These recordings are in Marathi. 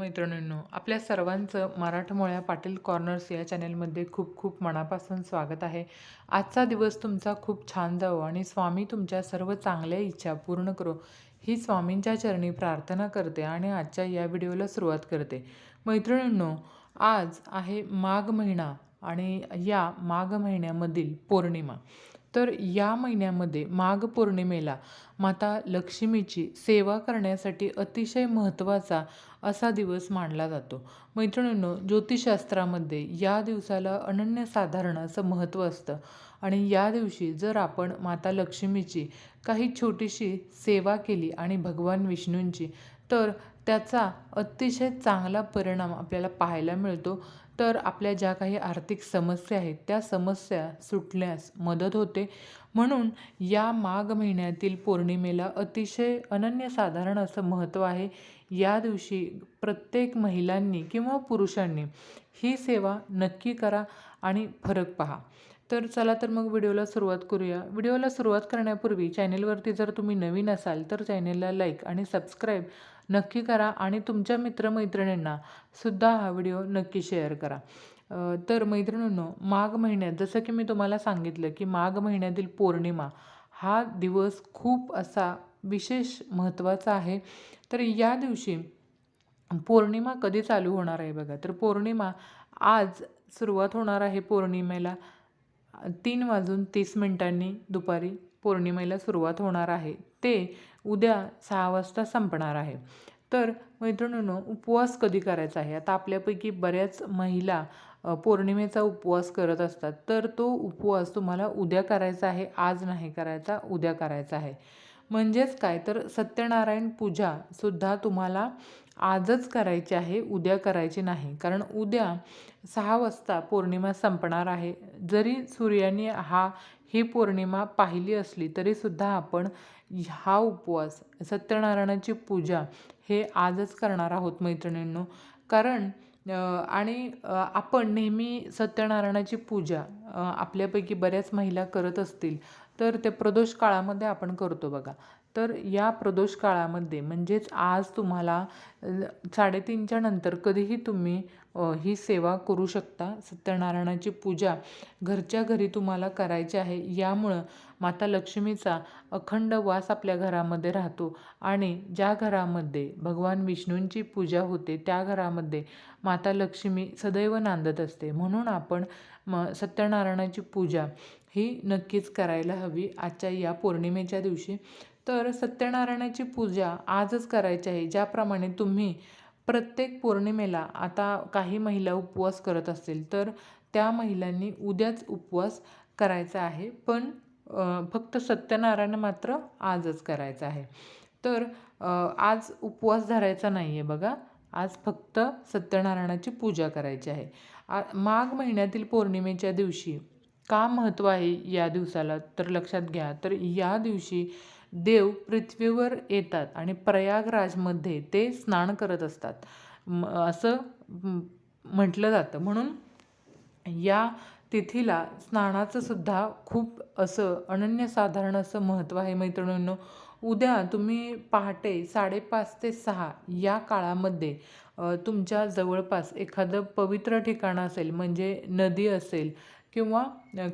मैत्रिणींनो आपल्या सर्वांचं मराठमोळ्या पाटील कॉर्नर्स या चॅनेलमध्ये खूप खूप मनापासून स्वागत आहे. आजचा दिवस तुमचा खूप छान जावो आणि स्वामी तुमच्या सर्व चांगल्या इच्छा पूर्ण करो. ही स्वामींच्या चरणी प्रार्थना करते आणि आजच्या या व्हिडिओला सुरुवात करते. मैत्रिणींनो आज आहे माघ महिना आणि या माघ महिन्यामधील पौर्णिमा. तर या महिन्यामध्ये माघ पौर्णिमेला माता लक्ष्मीची सेवा करण्यासाठी अतिशय महत्त्वाचा असा दिवस मानला जातो. मैत्रिणींनो ज्योतिषशास्त्रामध्ये या दिवसाला अनन्यसाधारण असं महत्त्व असतं आणि या दिवशी जर आपण माता लक्ष्मीची काही छोटीशी सेवा केली आणि भगवान विष्णूंची तर त्याचा अतिशय चांगला परिणाम आपल्याला पाहायला मिळतो. तर आपल्या ज्या काही आर्थिक समस्या आहेत त्या समस्या सुटण्यास मदत होते. म्हणून या माघ महिन्यातील पौर्णिमेला अतिशय अनन्यसाधारण असं महत्त्व आहे. या दिवशी प्रत्येक महिलांनी किंवा पुरुषांनी ही सेवा नक्की करा आणि फरक पहा. तर चला तर मग व्हिडिओला सुरुवात करूया. व्हिडिओला सुरुवात करण्यापूर्वी चॅनेलवरती जर तुम्ही नवीन असाल तर चॅनेलला लाईक आणि सबस्क्राईब नक्की करा आणि तुमच्या मित्रमैत्रिणींना सुद्धा हा व्हिडिओ नक्की शेअर करा. तर मैत्रिणींनो माघ महिन्यात जसं की मी तुम्हाला सांगितलं की माघ महिन्यातील पौर्णिमा हा दिवस खूप असा विशेष महत्त्वाचा आहे. तर या दिवशी पौर्णिमा कधी चालू होणार आहे बघा? तर पौर्णिमा आज सुरुवात होणार आहे पौर्णिमेला. तीन वाजून तीस मिनिटांनी दुपारी पौर्णिमेला सुरुवात होणार आहे. ते उद्या सहा वाजता संपणार आहे. तर मैत्रिणींनो उपवास कधी करायचा आहे? आता आपल्यापैकी बऱ्याच महिला पौर्णिमेचा उपवास करत असतात. तर तो उपवास तुम्हाला उद्या करायचा आहे आज नाही करायचा उद्या करायचा आहे. म्हणजेच काय? तर सत्यनारायण पूजासुद्धा तुम्हाला आजच करायची आहे उद्या करायची नाही. कारण उद्या सहा वाजता पौर्णिमा संपणार आहे. जरी सूर्याने हा ही पौर्णिमा पाहिली असली तरीसुद्धा आपण हा उपवास सत्यनारायणाची पूजा हे आजच करणार आहोत मैत्रिणींनो. कारण आणि आपण नेहमी सत्यनारायणाची पूजा आपल्यापैकी बऱ्याच महिला करत असतील तर ते प्रदोष काळामध्ये आपण करतो बघा. तर या प्रदोष काळामध्ये म्हणजेच आज तुम्हाला साडेतीनच्या नंतर कधीही तुम्ही ही सेवा करू शकता. सत्यनारायणाची पूजा घरच्या घरी तुम्हाला करायची आहे. यामुळं माता लक्ष्मीचा अखंड वास आपल्या घरामध्ये राहतो. आणि ज्या घरामध्ये भगवान विष्णूंची पूजा होते त्या घरामध्ये माता लक्ष्मी सदैव नांदत असते. म्हणून आपण म सत्यनारायणाची पूजा ही नक्कीच करायला हवी आजच्या या पौर्णिमेच्या दिवशी. तर सत्यनारायणाची पूजा आजच करायची आहे ज्याप्रमाणे तुम्ही प्रत्येक पौर्णिमेला आता काही महिला उपवास करत असतील तर त्या महिलांनी उद्याच उपवास करायचा आहे. पण फक्त सत्यनारायण मात्र आजच करायचं आहे. तर आज उपवास धरायचा नाही आहे बघा. आज फक्त सत्यनारायणाची पूजा करायची आहे. आ माघ महिन्यातील पौर्णिमेच्या दिवशी का महत्त्व आहे या दिवसाला? तर लक्षात घ्या. तर या दिवशी देव पृथ्वीवर येतात आणि प्रयागराजमध्ये ते स्नान करत असतात. असं म्हटलं जातं. म्हणून या तिथीला स्नानाचं सुद्धा खूप असं अनन्यसाधारण असं महत्त्व आहे मैत्रिणींनो. उद्या तुम्ही पहाटे साडेपाच ते सहा या काळामध्ये तुमच्या जवळपास एखादं पवित्र ठिकाण असेल म्हणजे नदी असेल किंवा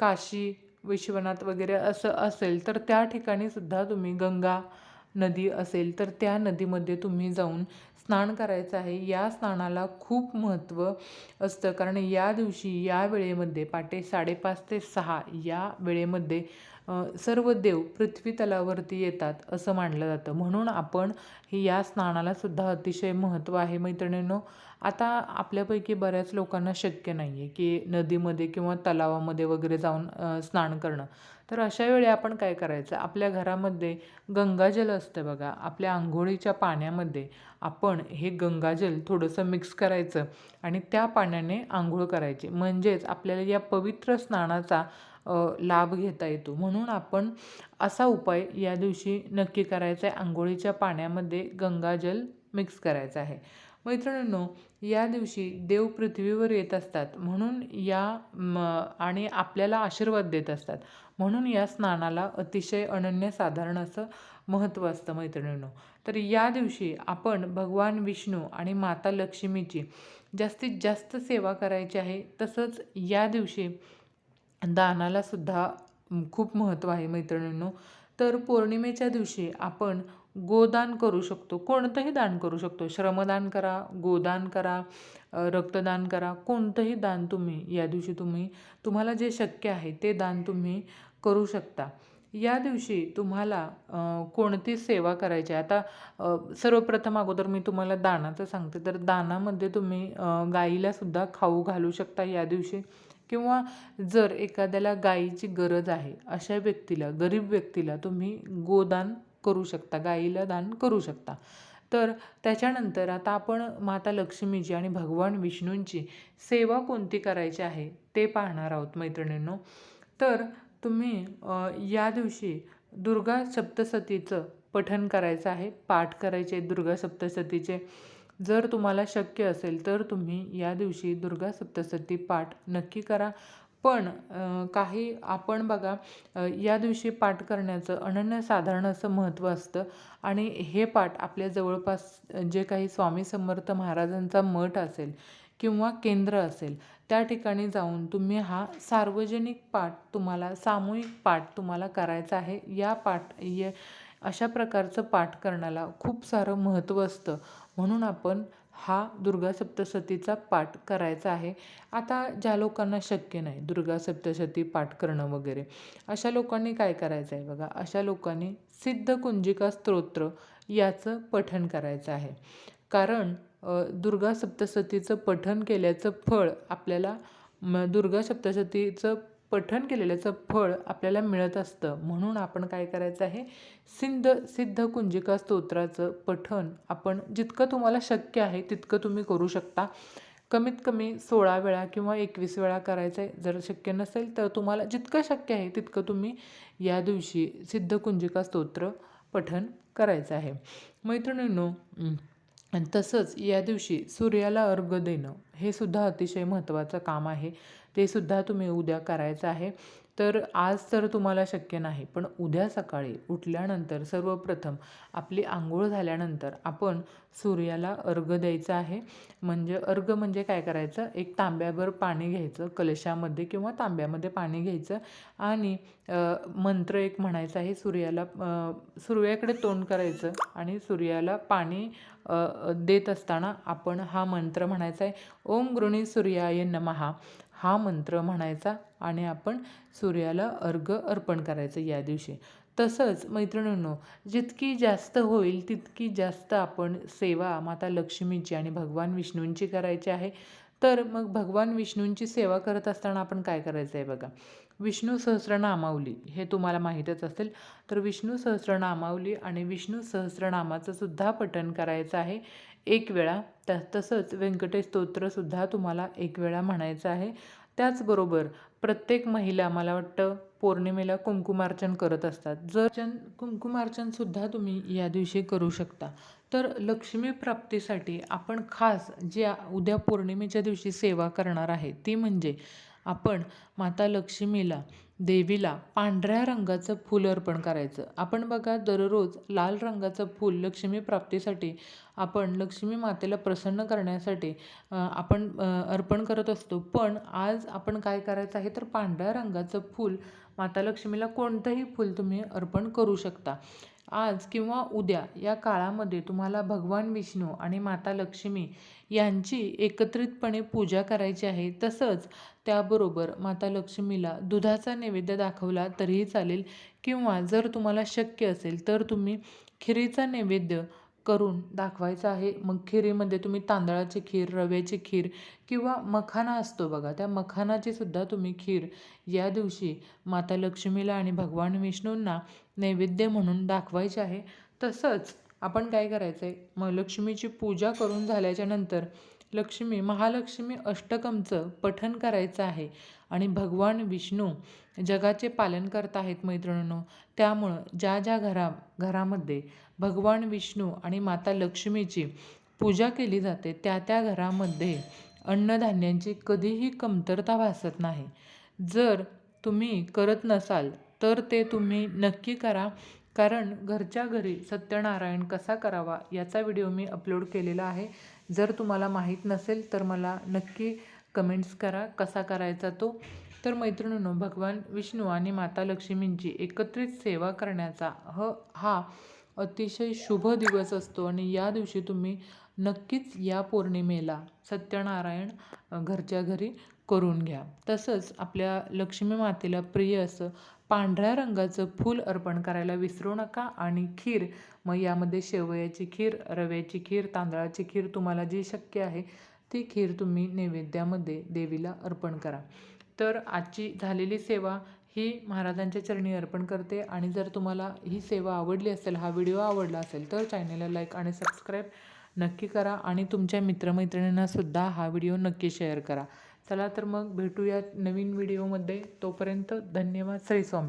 काशी विश्वनाथ वगैरे असं असेल तर त्या ठिकाणी सुद्धा तुम्ही गंगा नदी असेल तर त्या नदीमध्ये तुम्ही जाऊन स्नान करायचं आहे या स्नानाला खूप महत्त्व असतं. कारण या दिवशी या वेळेमध्ये पाटे साडेपाच ते सहा या वेळेमध्ये सर्व देव पृथ्वी तलावरती येतात असं मानलं जातं. म्हणून आपण या स्नानाला सुद्धा अतिशय महत्त्व आहे मैत्रिणींनो. आता आपल्यापैकी बऱ्याच लोकांना शक्य नाही आहे की नदीमध्ये किंवा तलावामध्ये वगैरे जाऊन स्नान करणं. तर अशा वेळी आपण काय करायचं? आपल्या घरामध्ये गंगाजल असतं बघा. आपल्या आंघोळीच्या पाण्यामध्ये आपण हे गंगाजल थोडंसं मिक्स करायचं आणि त्या पाण्याने आंघोळ करायची. म्हणजेच आपल्याला या पवित्र स्नानाचा लाभ घेता येतो. म्हणून आपण असा उपाय या दिवशी नक्की करायचा आहे. आंघोळीच्या पाण्यामध्ये गंगाजल मिक्स करायचं आहे. मैत्रिणींनो या दिवशी देव पृथ्वीवर येत असतात. म्हणून या म आणि आपल्याला आशीर्वाद देत असतात. म्हणून या स्नानाला अतिशय अनन्यसाधारण असं महत्त्व असतं मैत्रिणींनो. तर या दिवशी आपण भगवान विष्णू आणि माता लक्ष्मीची जास्तीत जास्त सेवा करायची आहे तसंच या दिवशी दानाला सुद्धा खूप महत्त्व आहे मैत्रिणींनो. तर पौर्णिमेच्या दिवशी आपण गोदान करू शकतो कोणतंही दान करू शकतो. श्रमदान करा गोदान करा रक्तदान करा कोणतंही दान तुम्ही या दिवशी तुम्ही तुम्हाला जे शक्य आहे ते दान तुम्ही करू शकता. या दिवशी तुम्हाला कोणती सेवा करायची? आहे आता सर्वप्रथम अगोदर मी तुम्हाला दानाचं सांगते. तर दानामध्ये तुम्ही गाईलासुद्धा खाऊ घालू शकता या दिवशी. किंवा जर एखाद्याला गाईची गरज आहे अशा व्यक्तीला गरीब व्यक्तीला तुम्ही गोदान करू शकता गाईला दान करू शकता. तर त्याच्यानंतर आता आपण माता लक्ष्मीची आणि भगवान विष्णूंची सेवा कोणती करायची आहे ते पाहणार आहोत मैत्रिणींनो. तर तुम्ही या दिवशी दुर्गा सप्तसतीचं पठन करायचं आहे पाठ करायचे दुर्गा सप्तसतीचे. जर तुम्हाला शक्य असेल तर तुम्ही या दिवशी दुर्गा सप्तसती पाठ नक्की करा. पण काही आपण बघा या दिवशी पाठ करण्याचं अनन्यसाधारण असं महत्त्व असतं. आणि हे पाठ आपल्या जवळपास जे काही स्वामी समर्थ महाराजांचा मठ असेल किंवा केंद्र असेल त्या ठिकाणी जाऊन तुम्ही हा सार्वजनिक पाठ तुम्हाला सामूहिक पाठ तुम्हाला करायचा आहे. या पाठ य अशा प्रकारचं पाठ करण्याला खूप सारं महत्त्व असतं. म्हणून आपण हा दुर्गा सप्तशतीचा पाठ करायचा आहे. आता ज्या लोकांना शक्य नाही दुर्गा सप्तशती पाठ करणं वगैरे अशा लोकांनी काय करायचं आहे बघा? अशा लोकांनी सिद्ध कुंजिका स्तोत्र याचं पठण करायचं आहे. कारण दुर्गा सप्तशतीचं पठण केल्याचं फळ आपल्याला म दुर्गा सप्तशतीचं पठण केलेल्याचं फळ आपल्याला मिळत असतं. म्हणून आपण काय करायचं आहे? सिद्ध सिद्ध कुंजिका स्तोत्राचं पठण आपण जितकं तुम्हाला शक्य आहे तितकं तुम्ही करू शकता. कमीत कमी सोळा वेळा किंवा एकवीस वेळा करायचं आहे जर शक्य नसेल तर तुम्हाला जितकं शक्य आहे तितकं तुम्ही या दिवशी सिद्ध कुंजिका स्तोत्र पठण करायचं आहे. मैत्रिणींनो आणि तसंच या दिवशी सूर्याला अर्घ देणं हे सुद्धा अतिशय महत्त्वाचं काम आहे. ते सुद्धा तुम्ही उद्या करायचं आहे. तर आज तर तुम्हाला शक्य नाही पण उद्या सकाळी उठल्यानंतर सर्वप्रथम आपली आंघोळ झाल्यानंतर आपण सूर्याला अर्घ द्यायचं आहे. म्हणजे अर्घ म्हणजे काय करायचं? एक तांब्याभर पाणी घ्यायचं कलशामध्ये किंवा तांब्यामध्ये पाणी घ्यायचं आणि मंत्र एक म्हणायचं आहे सूर्याला सूर्याकडे तोंड करायचं आणि सूर्याला पाणी देत असताना आपण हा मंत्र म्हणायचा आहे. ओम गृणी सूर्याय नमहा हा मंत्र म्हणायचा आणि आपण सूर्याला अर्घ अर्पण करायचं या दिवशी. तसंच मैत्रिणींनो जितकी जास्त होईल तितकी जास्त आपण सेवा माता लक्ष्मीची आणि भगवान विष्णूंची करायची आहे. तर मग भगवान विष्णूंची सेवा करत असताना आपण काय करायचं आहे बघा? विष्णू सहस्रनामावली हे तुम्हाला माहीतच असेल. तर विष्णू सहस्रनामावली आणि विष्णू सहस्रनामाचं सुद्धा पठण करायचं आहे. एक वेळा त्या तसंच व्यंकटेश स्तोत्रसुद्धा तुम्हाला एक वेळा म्हणायचं आहे. त्याचबरोबर प्रत्येक महिला मला वाटतं पौर्णिमेला कुंकुमार्चन करत असतात. जर कुंकुमार्चनसुद्धा तुम्ही या दिवशी करू शकता. तर लक्ष्मी प्राप्तीसाठी आपण खास ज्या उद्या पौर्णिमेच्या दिवशी सेवा करणार आहे ती म्हणजे आपण माता लक्ष्मीला देवीला पांढऱ्या रंगाचं फूल अर्पण करायचं. आपण बघा दररोज लाल रंगाचं फूल लक्ष्मी प्राप्तीसाठी आपण लक्ष्मी मातेला प्रसन्न करण्यासाठी आपण अर्पण करत असतो. पण आज आपण काय करायचं आहे तर पांढऱ्या रंगाचं फूल माता लक्ष्मीला कोणतंही फूल तुम्ही अर्पण करू शकता. आज किंवा उद्या या काळामध्ये तुम्हाला भगवान विष्णू आणि माता लक्ष्मी यांची एकत्रितपणे पूजा करायची आहे तसंच त्याबरोबर माता लक्ष्मीला दुधाचा नैवेद्य दाखवला तरीही चालेल. किंवा जर तुम्हाला शक्य असेल तर तुम्ही खिरीचा नैवेद्य करून दाखवायचं आहे. मग खिरीमध्ये तुम्ही तांदळाची खीर रव्याची खीर किंवा मखाना असतो बघा त्या मखानाची सुद्धा तुम्ही खीर या दिवशी माता लक्ष्मीला आणि भगवान विष्णूंना नैवेद्य म्हणून दाखवायचे आहे. तसंच आपण काय करायचं आहे मग लक्ष्मीची पूजा करून झाल्याच्यानंतर लक्ष्मी महालक्ष्मी अष्टकमचं पठन करायचं आहे. आणि भगवान विष्णू जगाचे पालन करत आहेत मैत्रिणींनो. त्यामुळं ज्या ज्या घरा घरामध्ये भगवान विष्णू आणि माता लक्ष्मीची पूजा केली जाते त्या त्या घरामध्ये अन्नधान्यांची कधीही कमतरता भासत नाही. जर तुम्ही करत नसाल तर ते तुम्ही नक्की करा. कारण घरच्या घरी सत्यनारायण कसा करावा याचा व्हिडिओ मी अपलोड केलेला आहे. जर तुम्हाला माहीत नसेल तर मला नक्की कमेंट्स करा कसा करायचा तो. तर मैत्रिणींनो भगवान विष्णू आणि माता लक्ष्मींची एकत्रित सेवा करण्याचा ह हा अतिशय शुभ दिवस असतो आणि या दिवशी तुम्ही नक्कीच या पौर्णिमेला सत्यनारायण घरच्या घरी करून घ्या. तसंच आपल्या लक्ष्मी मातेला प्रिय असं पांढऱ्या रंगाचं फूल अर्पण करायला विसरू नका. आणि खीर मग यामध्ये शेवयाची खीर रव्याची खीर तांदळाची खीर तुम्हाला जी शक्य आहे ती खीर तुम्ही नैवेद्यामध्ये देवीला अर्पण करा. तर आजची झालेली सेवा ही महाराजांच्या चरणी अर्पण करते. आणि जर तुम्हाला ही सेवा आवडली असेल हा व्हिडिओ आवडला असेल तर चॅनलला लाईक आणि सबस्क्राईब नक्की करा. आणि तुमच्या मित्रमैत्रिणींनासुद्धा हा व्हिडिओ नक्की शेअर करा. चला तर मग भेटूयात नवीन व्हिडिओमध्ये. तोपर्यंत धन्यवाद श्री स्वामी.